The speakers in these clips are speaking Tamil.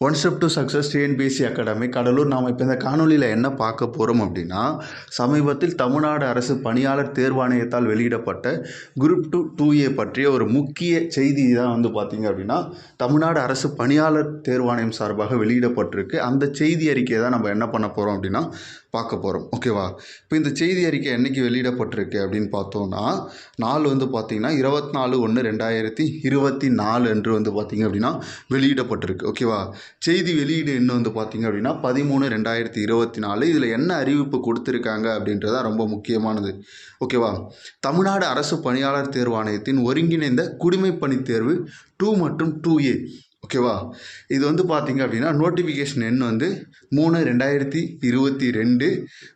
One step to success TNPSC academy Cuddalore நாம் இப்போ இந்த காணொலியில் என்ன பார்க்க போகிறோம் அப்படின்னா சமீபத்தில் தமிழ்நாடு அரசு பணியாளர் தேர்வாணையத்தால் வெளியிடப்பட்ட குரூப் டூ டூ ஏ பற்றிய ஒரு முக்கிய செய்தி தான் வந்து பார்த்திங்க அப்படின்னா தமிழ்நாடு அரசு பணியாளர் தேர்வாணையம் சார்பாக வெளியிடப்பட்டிருக்கு. அந்த செய்தி அறிக்கையை தான் நம்ம என்ன பண்ண போகிறோம் அப்படின்னா பார்க்க போகிறோம் ஓகேவா இப்போ இந்த செய்தி அறிக்கை என்றைக்கு வெளியிடப்பட்டிருக்கு அப்படின்னு பார்த்தோன்னா நாள் வந்து பார்த்திங்கன்னா இருபத்தி நாலு ஒன்று ரெண்டாயிரத்தி இருபத்தி நாலு அன்று வந்து பார்த்திங்க அப்படின்னா வெளியிடப்பட்டிருக்கு. ஓகேவா செய்தி வெளியீடு என்ன வந்து பார்த்திங்க அப்படின்னா பதிமூணு ரெண்டாயிரத்தி இருபத்தி நாலு. இதில் என்ன அறிவிப்பு கொடுத்துருக்காங்க அப்படின்றதான் ரொம்ப முக்கியமானது. ஓகேவா தமிழ்நாடு அரசு பணியாளர் தேர்வாணையத்தின் ஒருங்கிணைந்த குடிமைப்பணி தேர்வு டூ மற்றும் டூ ஏ ஓகேவா இது வந்து பார்த்தீங்க அப்படின்னா நோட்டிஃபிகேஷன் எண் வந்து மூணு ரெண்டாயிரத்தி இருபத்தி ரெண்டு.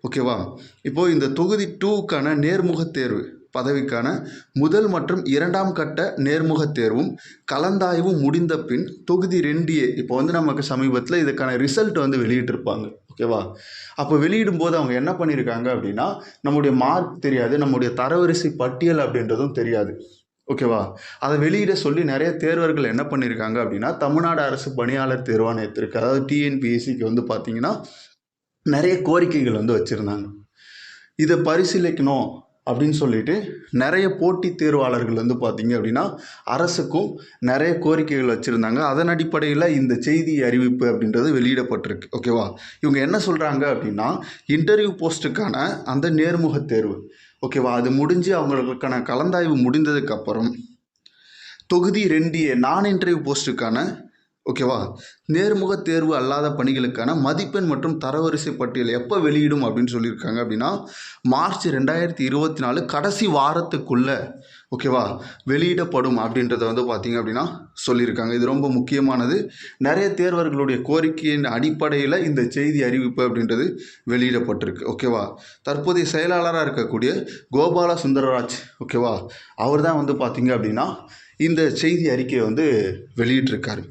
ஓகேவா இப்போது இந்த தொகுதி டூக்கான நேர்முகத் தேர்வு பதவிக்கான முதல் மற்றும் இரண்டாம் கட்ட நேர்முகத் தேர்வும் கலந்தாய்வும் முடிந்த பின் தொகுதி ரெண்டு ஏ இப்போ வந்து நமக்கு சமீபத்தில் இதுக்கான ரிசல்ட் வந்து வெளியிட்டிருப்பாங்க. ஓகேவா அப்போ வெளியிடும் போது அவங்க என்ன பண்ணியிருக்காங்க அப்படின்னா நம்முடைய மார்க் தெரியாது நம்முடைய தரவரிசை பட்டியல் அப்படின்றதும் தெரியாது. ஓகேவா? அதை வெளியிட சொல்லி நிறைய தேர்வர்கள் என்ன பண்ணியிருக்காங்க அப்படின்னா தமிழ்நாடு அரசு பணியாளர் தேர்வாணையத்திற்கு அதாவது டிஎன்பிஎஸ்சிக்கு வந்து பார்த்தீங்கன்னா நிறைய கோரிக்கைகள் வந்து வச்சுருந்தாங்க. இதை பரிசீலிக்கணும் அப்படின்னு சொல்லிட்டு நிறைய போட்டித் தேர்வாளர்கள் வந்து பார்த்தீங்க அப்படின்னா அரசுக்கும் நிறைய கோரிக்கைகள் வச்சுருந்தாங்க. அதன் அடிப்படையில் இந்த செய்தி அறிவிப்பு அப்படின்றது வெளியிடப்பட்டிருக்கு. ஓகேவா இவங்க என்ன சொல்கிறாங்க அப்படின்னா இன்டர்வியூ போஸ்ட்டுக்கான அந்த நேர்முகத் தேர்வு. ஓகேவா அது முடிஞ்சு அவங்களுக்கான கலந்தாய்வு முடிந்ததுக்கப்புறம் தொகுதி ரெண்டு ஏ நான் இன்டர்வியூ போஸ்ட்டுக்கான ஓகேவா? நேர்முக தேர்வு அல்லாத பணிகளுக்கான மதிப்பெண் மற்றும் தரவரிசை பட்டியல் எப்போ வெளியிடும் அப்படின்னு சொல்லியிருக்காங்க அப்படின்னா மார்ச் ரெண்டாயிரத்தி இருபத்தி நாலு கடைசி வாரத்துக்குள்ளே ஓகேவா வெளியிடப்படும் அப்படின்றத வந்து பார்த்திங்க அப்படின்னா சொல்லியிருக்காங்க. இது ரொம்ப முக்கியமானது. நிறைய தேர்வர்களுடைய கோரிக்கையின் அடிப்படையில் இந்த செய்தி அறிவிப்பு அப்படின்றது வெளியிடப்பட்டிருக்கு ஓகேவா? தற்போதைய செயலாளராக இருக்கக்கூடிய கோபால சுந்தரராஜ் ஓகேவா அவர் தான் வந்து பார்த்திங்க அப்படின்னா இந்த செய்தி அறிக்கையை வந்து வெளியிட்டிருக்காரு.